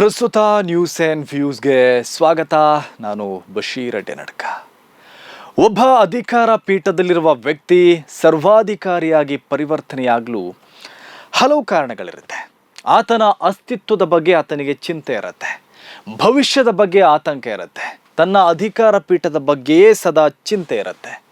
ಪ್ರಸ್ತುತ news and ವ್ಯೂಸ್ಗೆ ಸ್ವಾಗತ. ನಾನು ಬಶೀರ್ ಅಡ್ಡೆನಡ್ಕ. ಒಬ್ಬ ಅಧಿಕಾರ ಪೀಠದಲ್ಲಿರುವ ವ್ಯಕ್ತಿ ಸರ್ವಾಧಿಕಾರಿಯಾಗಿ ಪರಿವರ್ತನೆಯಾಗಲು ಹಲವು ಕಾರಣಗಳಿರುತ್ತೆ. ಆತನ ಅಸ್ತಿತ್ವದ ಬಗ್ಗೆ ಆತನಿಗೆ ಚಿಂತೆ ಇರುತ್ತೆ. ಭವಿಷ್ಯದ ಬಗ್ಗೆ ಆತಂಕ ಇರುತ್ತೆ. ತನ್ನ ಅಧಿಕಾರ ಪೀಠದ ಬಗ್ಗೆಯೇ ಸದಾ ಚಿಂತೆ ಇರುತ್ತೆ.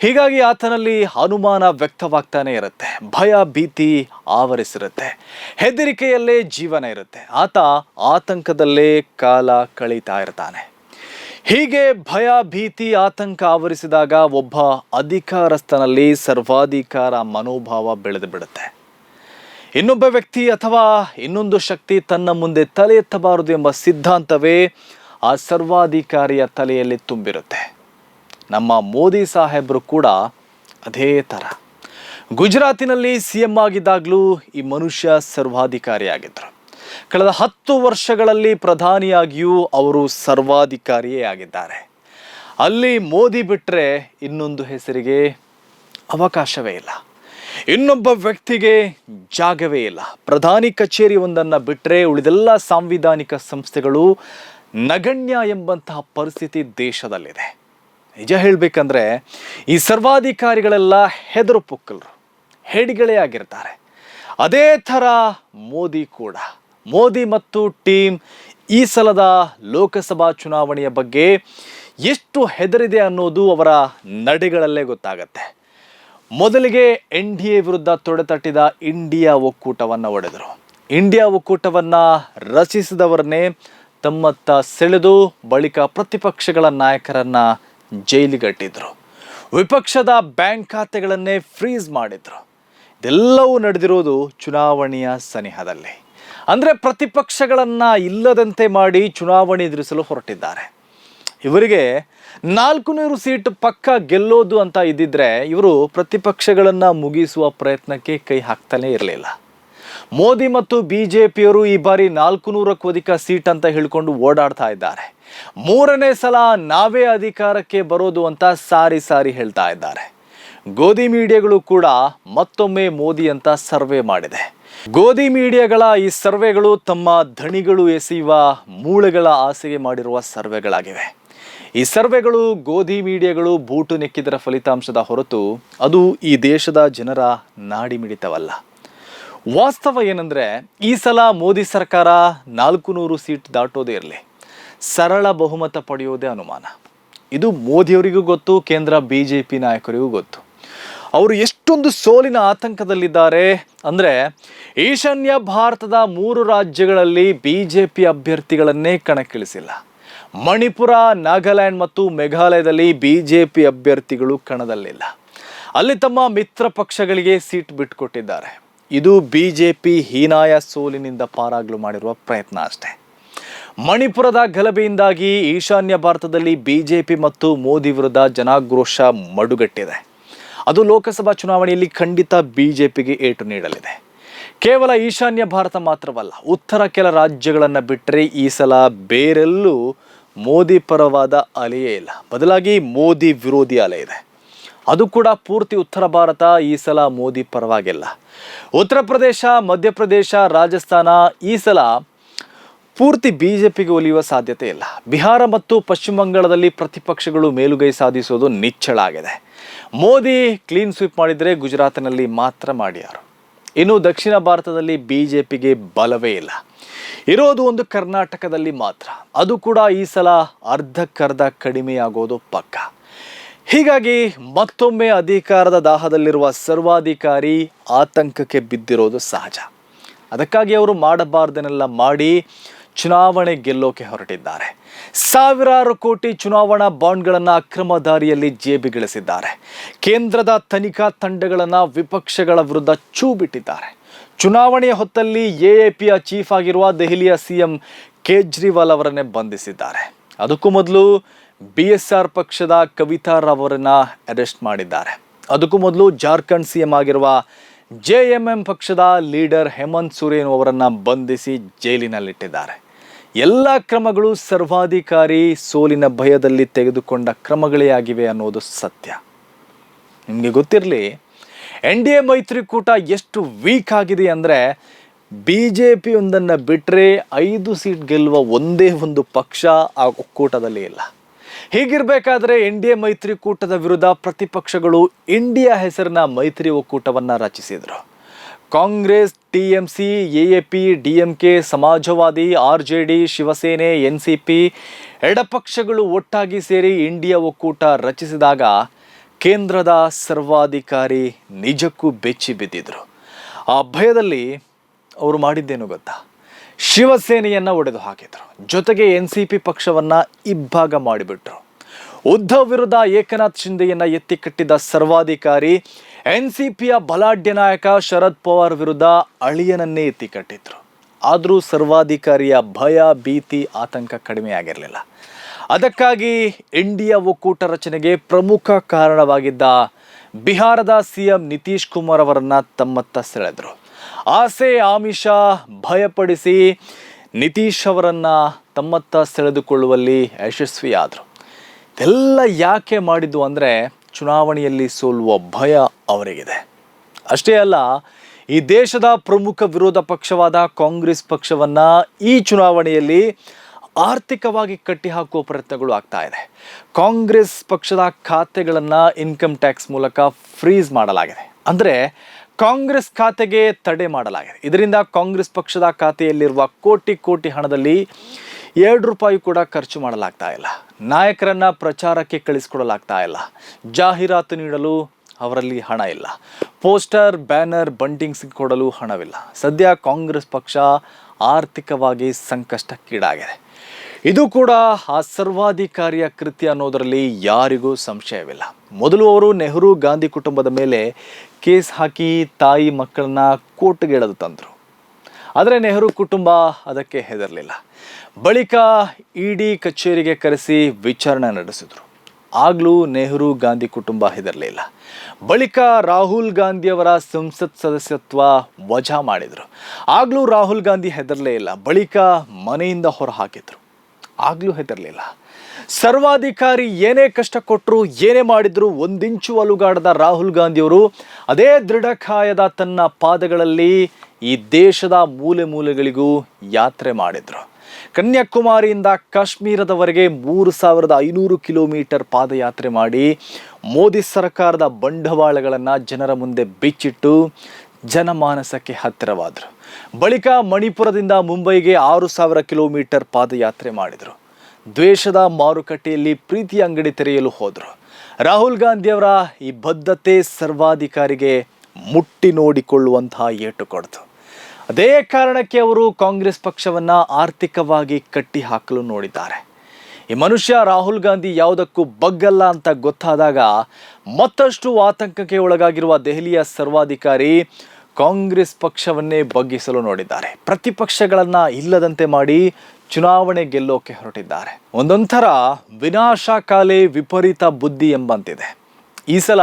ಹೀಗಾಗಿ ಆತನಲ್ಲಿ ಅನುಮಾನ ವ್ಯಕ್ತವಾಗ್ತಾನೆ ಇರುತ್ತೆ. ಭಯ, ಭೀತಿ ಆವರಿಸಿರುತ್ತೆ. ಹೆದರಿಕೆಯಲ್ಲೇ ಜೀವನ ಇರುತ್ತೆ. ಆತ ಆತಂಕದಲ್ಲೇ ಕಾಲ ಕಳೀತಾ ಇರ್ತಾನೆ. ಹೀಗೆ ಭಯ, ಭೀತಿ, ಆತಂಕ ಆವರಿಸಿದಾಗ ಒಬ್ಬ ಅಧಿಕಾರಸ್ಥನಲ್ಲಿ ಸರ್ವಾಧಿಕಾರ ಮನೋಭಾವ ಬೆಳೆದು ಬಿಡುತ್ತೆ. ಇನ್ನೊಬ್ಬ ವ್ಯಕ್ತಿ ಅಥವಾ ಇನ್ನೊಂದು ಶಕ್ತಿ ತನ್ನ ಮುಂದೆ ತಲೆ ಎತ್ತಬಾರದು ಎಂಬ ಸಿದ್ಧಾಂತವೇ ಆ ಸರ್ವಾಧಿಕಾರಿಯ ತಲೆಯಲ್ಲಿ ತುಂಬಿರುತ್ತೆ. ನಮ್ಮ ಮೋದಿ ಸಾಹೇಬರು ಕೂಡ ಅದೇ ಥರ. ಗುಜರಾತಿನಲ್ಲಿ ಸಿ ಎಂ ಆಗಿದ್ದಾಗಲೂ ಈ ಮನುಷ್ಯ ಸರ್ವಾಧಿಕಾರಿಯಾಗಿದ್ದರು. ಕಳೆದ ಹತ್ತು ವರ್ಷಗಳಲ್ಲಿ ಪ್ರಧಾನಿಯಾಗಿಯೂ ಅವರು ಸರ್ವಾಧಿಕಾರಿಯೇ ಆಗಿದ್ದಾರೆ. ಅಲ್ಲಿ ಮೋದಿ ಬಿಟ್ಟರೆ ಇನ್ನೊಂದು ಹೆಸರಿಗೆ ಅವಕಾಶವೇ ಇಲ್ಲ. ಇನ್ನೊಬ್ಬ ವ್ಯಕ್ತಿಗೆ ಜಾಗವೇ ಇಲ್ಲ. ಪ್ರಧಾನಿ ಕಚೇರಿ ಒಂದನ್ನು ಬಿಟ್ಟರೆ ಉಳಿದೆಲ್ಲ ಸಾಂವಿಧಾನಿಕ ಸಂಸ್ಥೆಗಳು ನಗಣ್ಯ ಎಂಬಂತಹ ಪರಿಸ್ಥಿತಿ ದೇಶದಲ್ಲಿದೆ. ನಿಜ ಹೇಳಬೇಕಂದ್ರೆ ಈ ಸರ್ವಾಧಿಕಾರಿಗಳೆಲ್ಲ ಹೆದರು ಪುಕ್ಕಲರು ಹೇಡಿಗಳೇ ಆಗಿರ್ತಾರೆ. ಅದೇ ಥರ ಮೋದಿ ಕೂಡ. ಮೋದಿ ಮತ್ತು ಟೀಮ್ ಈ ಸಲದ ಲೋಕಸಭಾ ಚುನಾವಣೆಯ ಬಗ್ಗೆ ಎಷ್ಟು ಹೆದರಿದೆ ಅನ್ನೋದು ಅವರ ನಡೆಗಳಲ್ಲೇ ಗೊತ್ತಾಗತ್ತೆ. ಮೊದಲಿಗೆ ಎನ್ ಡಿ ಎ ವಿರುದ್ಧ ತೊಡೆತಟ್ಟಿದ ಇಂಡಿಯಾ ಒಕ್ಕೂಟವನ್ನು ಒಡೆದರು. ಇಂಡಿಯಾ ಒಕ್ಕೂಟವನ್ನು ರಚಿಸಿದವರನ್ನೇ ತಮ್ಮತ್ತ ಸೆಳೆದು ಬಳಿಕ ಪ್ರತಿಪಕ್ಷಗಳ ನಾಯಕರನ್ನ ಜೈಲಿಗಟ್ಟಿದ್ರು. ವಿಪಕ್ಷದ ಬ್ಯಾಂಕ್ ಖಾತೆಗಳನ್ನೇ ಫ್ರೀಸ್ ಮಾಡಿದ್ರು. ಇದೆಲ್ಲವೂ ನಡೆದಿರೋದು ಚುನಾವಣೆಯ ಸನಿಹದಲ್ಲಿ. ಅಂದರೆ ಪ್ರತಿಪಕ್ಷಗಳನ್ನ ಇಲ್ಲದಂತೆ ಮಾಡಿ ಚುನಾವಣೆ ಎದುರಿಸಲು ಹೊರಟಿದ್ದಾರೆ. ಇವರಿಗೆ ನಾಲ್ಕು ನೂರು ಸೀಟ್ ಪಕ್ಕ ಗೆಲ್ಲೋದು ಅಂತ ಇದ್ದಿದ್ರೆ ಇವರು ಪ್ರತಿಪಕ್ಷಗಳನ್ನ ಮುಗಿಸುವ ಪ್ರಯತ್ನಕ್ಕೆ ಕೈ ಹಾಕ್ತಾನೆ ಇರಲಿಲ್ಲ. ಮೋದಿ ಮತ್ತು ಬಿ ಜೆ ಪಿಯವರು ಈ ಬಾರಿ ನಾಲ್ಕು ನೂರಕ್ಕೂ ಅಧಿಕ ಸೀಟ್ ಅಂತ ಹೇಳ್ಕೊಂಡು ಓಡಾಡ್ತಾ ಇದ್ದಾರೆ. ಮೂರನೇ ಸಲ ನಾವೇ ಅಧಿಕಾರಕ್ಕೆ ಬರೋದು ಅಂತ ಸಾರಿ ಸಾರಿ ಹೇಳ್ತಾ ಇದ್ದಾರೆ. ಗೋಧಿ ಮೀಡಿಯಾಗಳು ಕೂಡ ಮತ್ತೊಮ್ಮೆ ಮೋದಿ ಅಂತ ಸರ್ವೆ ಮಾಡಿದೆ. ಗೋಧಿ ಮೀಡಿಯಾಗಳ ಈ ಸರ್ವೆಗಳು ತಮ್ಮ ಧಣಿಗಳು ಎಸೆಯುವ ಮೂಳೆಗಳ ಆಸೆಗೆ ಮಾಡಿರುವ ಸರ್ವೆಗಳಾಗಿವೆ. ಈ ಸರ್ವೆಗಳು ಗೋಧಿ ಮೀಡಿಯಾಗಳು ಬೂಟು ನೆಕ್ಕಿದರ ಫಲಿತಾಂಶದ ಹೊರತು ಅದು ಈ ದೇಶದ ಜನರ ನಾಡಿ ಮಿಡಿತವಲ್ಲ ವಾಸ್ತವ ಏನಂದ್ರೆ, ಈ ಸಲ ಮೋದಿ ಸರ್ಕಾರ ನಾಲ್ಕು ನೂರು ಸೀಟ್ ದಾಟೋದೇ ಇರಲಿ. ಸರಳ ಬಹುಮತ ಪಡೆಯೋದೇ ಅನುಮಾನ. ಇದು ಮೋದಿಯವರಿಗೂ ಗೊತ್ತು, ಕೇಂದ್ರ ಬಿ ಜೆ ಪಿ ನಾಯಕರಿಗೂ ಗೊತ್ತು. ಅವರು ಎಷ್ಟೊಂದು ಸೋಲಿನ ಆತಂಕದಲ್ಲಿದ್ದಾರೆ ಅಂದರೆ, ಈಶಾನ್ಯ ಭಾರತದ ಮೂರು ರಾಜ್ಯಗಳಲ್ಲಿ ಬಿ ಜೆ ಪಿ ಅಭ್ಯರ್ಥಿಗಳನ್ನೇ ಕಣಕ್ಕಿಳಿಸಿಲ್ಲ. ಮಣಿಪುರ, ನಾಗಾಲ್ಯಾಂಡ್ ಮತ್ತು ಮೇಘಾಲಯದಲ್ಲಿ ಬಿ ಜೆ ಪಿ ಅಭ್ಯರ್ಥಿಗಳು ಕಣದಲ್ಲಿಲ್ಲ. ಅಲ್ಲಿ ತಮ್ಮ ಮಿತ್ರ ಪಕ್ಷಗಳಿಗೆ ಸೀಟ್ ಬಿಟ್ಟುಕೊಟ್ಟಿದ್ದಾರೆ ಇದು ಬಿ ಜೆ ಪಿ ಹೀನಾಯ ಸೋಲಿನಿಂದ ಪಾರಾಗಲು ಮಾಡಿರುವ ಪ್ರಯತ್ನ ಅಷ್ಟೇ. ಮಣಿಪುರದ ಗಲಭೆಯಿಂದಾಗಿ ಈಶಾನ್ಯ ಭಾರತದಲ್ಲಿ ಬಿಜೆಪಿ ಮತ್ತು ಮೋದಿ ವಿರುದ್ಧ ಜನಾಕ್ರೋಶ ಮಡುಗಟ್ಟಿದೆ. ಅದು ಲೋಕಸಭಾ ಚುನಾವಣೆಯಲ್ಲಿ ಖಂಡಿತ ಬಿಜೆಪಿಗೆ ಏಟು ನೀಡಲಿದೆ. ಕೇವಲ ಈಶಾನ್ಯ ಭಾರತ ಮಾತ್ರವಲ್ಲ, ಉತ್ತರ ಕೆಲ ರಾಜ್ಯಗಳನ್ನು ಬಿಟ್ಟರೆ ಈ ಸಲ ಬೇರೆಲ್ಲೂ ಮೋದಿ ಪರವಾದ ಅಲೆಯೇ ಇಲ್ಲ. ಬದಲಾಗಿ ಮೋದಿ ವಿರೋಧಿ ಅಲೆ ಇದೆ. ಅದು ಕೂಡ ಪೂರ್ತಿ ಉತ್ತರ ಭಾರತ, ಈ ಸಲ ಮೋದಿ ಪರವಾಗಿಲ್ಲ. ಉತ್ತರ ಪ್ರದೇಶ ಮಧ್ಯಪ್ರದೇಶ ರಾಜಸ್ಥಾನ, ಈ ಸಲ ಪೂರ್ತಿ ಬಿ ಜೆ ಪಿಗೆ ಒಲಿಯುವ ಸಾಧ್ಯತೆ ಇಲ್ಲ. ಬಿಹಾರ ಮತ್ತು ಪಶ್ಚಿಮ ಬಂಗಾಳದಲ್ಲಿ ಪ್ರತಿಪಕ್ಷಗಳು ಮೇಲುಗೈ ಸಾಧಿಸೋದು ನಿಚ್ಚಳ ಆಗಿದೆ. ಮೋದಿ ಕ್ಲೀನ್ ಸ್ವೀಪ್ ಮಾಡಿದರೆ ಗುಜರಾತ್ನಲ್ಲಿ ಮಾತ್ರ ಮಾಡ್ಯಾರು ಇನ್ನು ದಕ್ಷಿಣ ಭಾರತದಲ್ಲಿ ಬಿ ಜೆ ಪಿಗೆ ಬಲವೇ ಇಲ್ಲ. ಇರೋದು ಒಂದು ಕರ್ನಾಟಕದಲ್ಲಿ ಮಾತ್ರ. ಅದು ಕೂಡ ಈ ಸಲ ಅರ್ಧಕ್ಕರ್ಧ ಕಡಿಮೆಯಾಗೋದು ಪಕ್ಕ. ಹೀಗಾಗಿ ಮತ್ತೊಮ್ಮೆ ಅಧಿಕಾರದ ದಾಹದಲ್ಲಿರುವ ಸರ್ವಾಧಿಕಾರಿ ಆತಂಕಕ್ಕೆ ಬಿದ್ದಿರೋದು ಸಹಜ. ಅದಕ್ಕಾಗಿ ಅವರು ಮಾಡಬಾರ್ದನ್ನೆಲ್ಲ ಮಾಡಿ ಚುನಾವಣೆ ಗೆಲ್ಲೋಕೆ ಹೊರಟಿದ್ದಾರೆ. ಸಾವಿರಾರು ಕೋಟಿ ಚುನಾವಣಾ ಬಾಂಡ್ಗಳನ್ನು ಅಕ್ರಮ ದಾರಿಯಲ್ಲಿ ಜೇಬಿಗಿಳಿಸಿದ್ದಾರೆ. ಕೇಂದ್ರದ ತನಿಖಾ ತಂಡಗಳನ್ನು ವಿಪಕ್ಷಗಳ ವಿರುದ್ಧ ಚೂ ಬಿಟ್ಟಿದ್ದಾರೆ ಚುನಾವಣೆಯ ಹೊತ್ತಲ್ಲಿ ಎ ಎ ಪಿಯ ಚೀಫ್ ಆಗಿರುವ ದೆಹಲಿಯ ಸಿಎಂ ಕೇಜ್ರಿವಾಲ್ ಅವರನ್ನೇ ಬಂಧಿಸಿದ್ದಾರೆ. ಅದಕ್ಕೂ ಮೊದಲು ಬಿ ಎಸ್ ಆರ್ ಪಕ್ಷದ ಕವಿತಾ ರಾವ್ ಅವರನ್ನ ಅರೆಸ್ಟ್ ಮಾಡಿದ್ದಾರೆ. ಅದಕ್ಕೂ ಮೊದಲು ಜಾರ್ಖಂಡ್ ಸಿ ಎಂ ಆಗಿರುವ ಜೆ ಎಂ ಎಂ ಪಕ್ಷದ ಲೀಡರ್ ಹೇಮಂತ್ ಸೊರೇನ್ ಅವರನ್ನು ಬಂಧಿಸಿ ಜೈಲಿನಲ್ಲಿಟ್ಟಿದ್ದಾರೆ. ಎಲ್ಲ ಕ್ರಮಗಳು ಸರ್ವಾಧಿಕಾರಿ ಸೋಲಿನ ಭಯದಲ್ಲಿ ತೆಗೆದುಕೊಂಡ ಕ್ರಮಗಳೇ ಆಗಿವೆ ಅನ್ನೋದು ಸತ್ಯ. ನಿಮಗೆ ಗೊತ್ತಿರಲಿ, ಎನ್ ಡಿ ಎ ಮೈತ್ರಿಕೂಟ ಎಷ್ಟು ವೀಕ್ ಆಗಿದೆ ಅಂದರೆ ಬಿ ಜೆ ಪಿಯೊಂದನ್ನು ಬಿಟ್ಟರೆ ಐದು ಸೀಟ್ ಗೆಲ್ಲುವ ಒಂದೇ ಒಂದು ಪಕ್ಷ ಆ ಒಕ್ಕೂಟದಲ್ಲಿ ಇಲ್ಲ. ಹೀಗಿರಬೇಕಾದ್ರೆ ಎನ್ ಡಿ ಎ ಮೈತ್ರಿಕೂಟದ ವಿರುದ್ಧ ಪ್ರತಿಪಕ್ಷಗಳು ಇಂಡಿಯಾ ಹೆಸರಿನ ಮೈತ್ರಿ ಒಕ್ಕೂಟವನ್ನು ರಚಿಸಿದರು. Congress, T M C, A A P, D M K, Samajwadi, R J D, Shiv Sena, N C P ಎಡಪಕ್ಷಗಳು ಒಟ್ಟಾಗಿ ಸೇರಿ ಇಂಡಿಯಾ ಒಕ್ಕೂಟ ರಚಿಸಿದಾಗ ಕೇಂದ್ರದ ಸರ್ವಾಧಿಕಾರಿ ನಿಜಕ್ಕೂ ಬೆಚ್ಚಿ ಬಿದ್ದಿದ್ರು ಆ ಭಯದಲ್ಲಿ ಅವರು ಮಾಡಿದ್ದೇನು ಗೊತ್ತಾ? ಶಿವಸೇನೆಯನ್ನು ಒಡೆದು ಹಾಕಿದ್ರು. ಜೊತೆಗೆ ಎನ್ ಸಿ ಪಿ ಪಕ್ಷವನ್ನು ಇಬ್ಬಾಗ ಮಾಡಿಬಿಟ್ರು. ಉದ್ಧವ್ ವಿರುದ್ಧ ಏಕನಾಥ್ ಶಿಂದೆಯನ್ನ ಎತ್ತಿ ಕಟ್ಟಿದ್ದ ಸರ್ವಾಧಿಕಾರಿ ಎನ್ ಸಿ ಪಿಯ ಬಲಾಢ್ಯ ನಾಯಕ ಶರದ್ ಪವಾರ್ ವಿರುದ್ಧ ಅಳಿಯನನ್ನೇ ಎತ್ತಿ ಕಟ್ಟಿದ್ರು. ಆದರೂ ಸರ್ವಾಧಿಕಾರಿಯ ಭಯ, ಭೀತಿ, ಆತಂಕ ಕಡಿಮೆ ಆಗಿರಲಿಲ್ಲ. ಅದಕ್ಕಾಗಿ ಇಂಡಿಯಾ ಒಕ್ಕೂಟ ರಚನೆಗೆ ಪ್ರಮುಖ ಕಾರಣವಾಗಿದ್ದ ಬಿಹಾರದ ಸಿಎಂ ನಿತೀಶ್ ಕುಮಾರ್ ಅವರನ್ನು ತಮ್ಮತ್ತ ಸೆಳೆದರು. ಆಸೆ ಆಮಿಷ ಭಯಪಡಿಸಿ ನಿತೀಶ್ ಅವರನ್ನ ತಮ್ಮತ್ತ ಸೆಳೆದುಕೊಳ್ಳುವಲ್ಲಿ ಯಶಸ್ವಿಯಾದರು. ಇದೆಲ್ಲ ಯಾಕೆ ಮಾಡಿದ್ದು ಅಂದರೆ ಚುನಾವಣೆಯಲ್ಲಿ ಸೋಲುವ ಭಯ ಅವರಿಗಿದೆ. ಅಷ್ಟೇ ಅಲ್ಲ, ಈ ದೇಶದ ಪ್ರಮುಖ ವಿರೋಧ ಪಕ್ಷವಾದ ಕಾಂಗ್ರೆಸ್ ಪಕ್ಷವನ್ನು ಈ ಚುನಾವಣೆಯಲ್ಲಿ ಆರ್ಥಿಕವಾಗಿ ಕಟ್ಟಿಹಾಕುವ ಪ್ರಯತ್ನಗಳು ಆಗ್ತಾ ಇದೆ. ಕಾಂಗ್ರೆಸ್ ಪಕ್ಷದ ಖಾತೆಗಳನ್ನು ಇನ್ಕಮ್ ಟ್ಯಾಕ್ಸ್ ಮೂಲಕ ಫ್ರೀಸ್ ಮಾಡಲಾಗಿದೆ. ಅಂದರೆ ಕಾಂಗ್ರೆಸ್ ಖಾತೆಗೆ ತಡೆ ಮಾಡಲಾಗಿದೆ. ಇದರಿಂದ ಕಾಂಗ್ರೆಸ್ ಪಕ್ಷದ ಖಾತೆಯಲ್ಲಿರುವ ಕೋಟಿ ಕೋಟಿ ಹಣದಲ್ಲಿ ಎರಡು ರೂಪಾಯಿ ಕೂಡ ಖರ್ಚು ಮಾಡಲಾಗ್ತಾ ಇಲ್ಲ. ನಾಯಕರನ್ನ ಪ್ರಚಾರಕ್ಕೆ ಕಳಿಸ್ಕೊಡಲಾಗ್ತಾ ಇಲ್ಲ. ಜಾಹೀರಾತು ನೀಡಲು ಅವರಲ್ಲಿ ಹಣ ಇಲ್ಲ. ಪೋಸ್ಟರ್, ಬ್ಯಾನರ್ ಬಂಟಿಂಗ್ಸ್ ಕೊಡಲು ಹಣವಿಲ್ಲ. ಸದ್ಯ ಕಾಂಗ್ರೆಸ್ ಪಕ್ಷ ಆರ್ಥಿಕವಾಗಿ ಸಂಕಷ್ಟಕ್ಕೀಡಾಗಿದೆ. ಇದು ಕೂಡ ಆ ಸರ್ವಾಧಿಕಾರಿಯ ಕೃತ್ಯ ಅನ್ನೋದರಲ್ಲಿ ಯಾರಿಗೂ ಸಂಶಯವಿಲ್ಲ. ಮೊದಲು ಅವರು ನೆಹರು ಗಾಂಧಿ ಕುಟುಂಬದ ಮೇಲೆ ಕೇಸ್ ಹಾಕಿ ತಾಯಿ ಮಕ್ಕಳನ್ನ ಕೋರ್ಟ್ಗೆಳೆದು ತಂದರು. ಆದರೆ ನೆಹರು ಕುಟುಂಬ ಅದಕ್ಕೆ ಹೆದರಲಿಲ್ಲ. ಬಳಿಕ ಇಡಿ ಕಚೇರಿಗೆ ಕರೆಸಿ ವಿಚಾರಣೆ ನಡೆಸಿದರು. ಆಗಲೂ ನೆಹರು ಗಾಂಧಿ ಕುಟುಂಬ ಹೆದರಲಿಲ್ಲ. ಬಳಿಕ ರಾಹುಲ್ ಗಾಂಧಿಯವರ ಸಂಸತ್ ಸದಸ್ಯತ್ವ ವಜಾ ಮಾಡಿದರು. ಆಗಲೂ ರಾಹುಲ್ ಗಾಂಧಿ ಹೆದರಲೇ ಇಲ್ಲ. ಬಳಿಕ ಮನೆಯಿಂದ ಹೊರ ಹಾಕಿದ್ರು. ಆಗಲೂ ಹೆದರಲಿಲ್ಲ. ಸರ್ವಾಧಿಕಾರಿ ಏನೇ ಕಷ್ಟ ಕೊಟ್ಟರು ಏನೇ ಮಾಡಿದ್ರು ಒಂದಿಂಚು ಅಲುಗಾಡದ ರಾಹುಲ್ ಗಾಂಧಿಯವರು ಅದೇ ದೃಢಕಾಯದ ತನ್ನ ಪಾದಗಳಲ್ಲಿ ಈ ದೇಶದ ಮೂಲೆ ಮೂಲೆಗಳಿಗೂ ಯಾತ್ರೆ ಮಾಡಿದ್ರು. ಕನ್ಯಾಕುಮಾರಿಯಿಂದ ಕಾಶ್ಮೀರದವರೆಗೆ ಮೂರು ಸಾವಿರದ ಐನೂರು ಕಿಲೋಮೀಟರ್ ಪಾದಯಾತ್ರೆ ಮಾಡಿ ಮೋದಿ ಸರ್ಕಾರದ ಬಂಡವಾಳಗಳನ್ನು ಜನರ ಮುಂದೆ ಬಿಚ್ಚಿಟ್ಟು ಜನಮಾನಸಕ್ಕೆ ಹತ್ತಿರವಾದರು. ಬಳಿಕ ಮಣಿಪುರದಿಂದ ಮುಂಬೈಗೆ ಆರು ಸಾವಿರ ಕಿಲೋಮೀಟರ್ ಪಾದಯಾತ್ರೆ ಮಾಡಿದರು. ದ್ವೇಷದ ಮಾರುಕಟ್ಟೆಯಲ್ಲಿ ಪ್ರೀತಿ ಅಂಗಡಿ ತೆರೆಯಲು ಹೋದರು. ರಾಹುಲ್ ಗಾಂಧಿಯವರ ಈ ಬದ್ಧತೆ ಸರ್ವಾಧಿಕಾರಿಗೆ ಮುಟ್ಟಿ ನೋಡಿಕೊಳ್ಳುವಂತಹ ಏಟು ಕೊಡ್ತು. ಅದೇ ಕಾರಣಕ್ಕೆ ಅವರು ಕಾಂಗ್ರೆಸ್ ಪಕ್ಷವನ್ನ ಆರ್ಥಿಕವಾಗಿ ಕಟ್ಟಿ ಹಾಕಲು ನೋಡಿದ್ದಾರೆ. ಈ ಮನುಷ್ಯ ರಾಹುಲ್ ಗಾಂಧಿ ಯಾವುದಕ್ಕೂ ಬಗ್ಗಲ್ಲ ಅಂತ ಗೊತ್ತಾದಾಗ ಮತ್ತಷ್ಟು ಆತಂಕಕ್ಕೆ ಒಳಗಾಗಿರುವ ದೆಹಲಿಯ ಸರ್ವಾಧಿಕಾರಿ ಕಾಂಗ್ರೆಸ್ ಪಕ್ಷವನ್ನೇ ಬಗ್ಗಿಸಲು ನೋಡಿದ್ದಾರೆ. ಪ್ರತಿಪಕ್ಷಗಳನ್ನ ಇಲ್ಲದಂತೆ ಮಾಡಿ ಚುನಾವಣೆ ಗೆಲ್ಲೋಕೆ ಹೊರಟಿದ್ದಾರೆ. ಒಂದೊಂಥರ ವಿನಾಶಕಾಲೆ ವಿಪರೀತ ಬುದ್ಧಿ ಎಂಬಂತಿದೆ. ಈ ಸಲ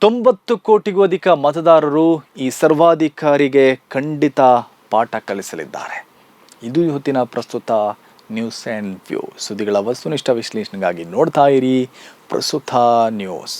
ತೊಂಬತ್ತು ಕೋಟಿಗೂ ಅಧಿಕ ಮತದಾರರು ಈ ಸರ್ವಾಧಿಕಾರಿಗೆ ಖಂಡಿತ ಪಾಠ ಕಲಿಸಲಿದ್ದಾರೆ. ಇದು ಇವತ್ತಿನ ಪ್ರಸ್ತುತ ನ್ಯೂಸ್ ಆ್ಯಂಡ್ ವ್ಯೂ. ಸುದ್ದಿಗಳ ವಸ್ತುನಿಷ್ಠ ವಿಶ್ಲೇಷಣೆಗಾಗಿ ನೋಡ್ತಾ ಇರಿ ಪ್ರಸ್ತುತ ನ್ಯೂಸ್.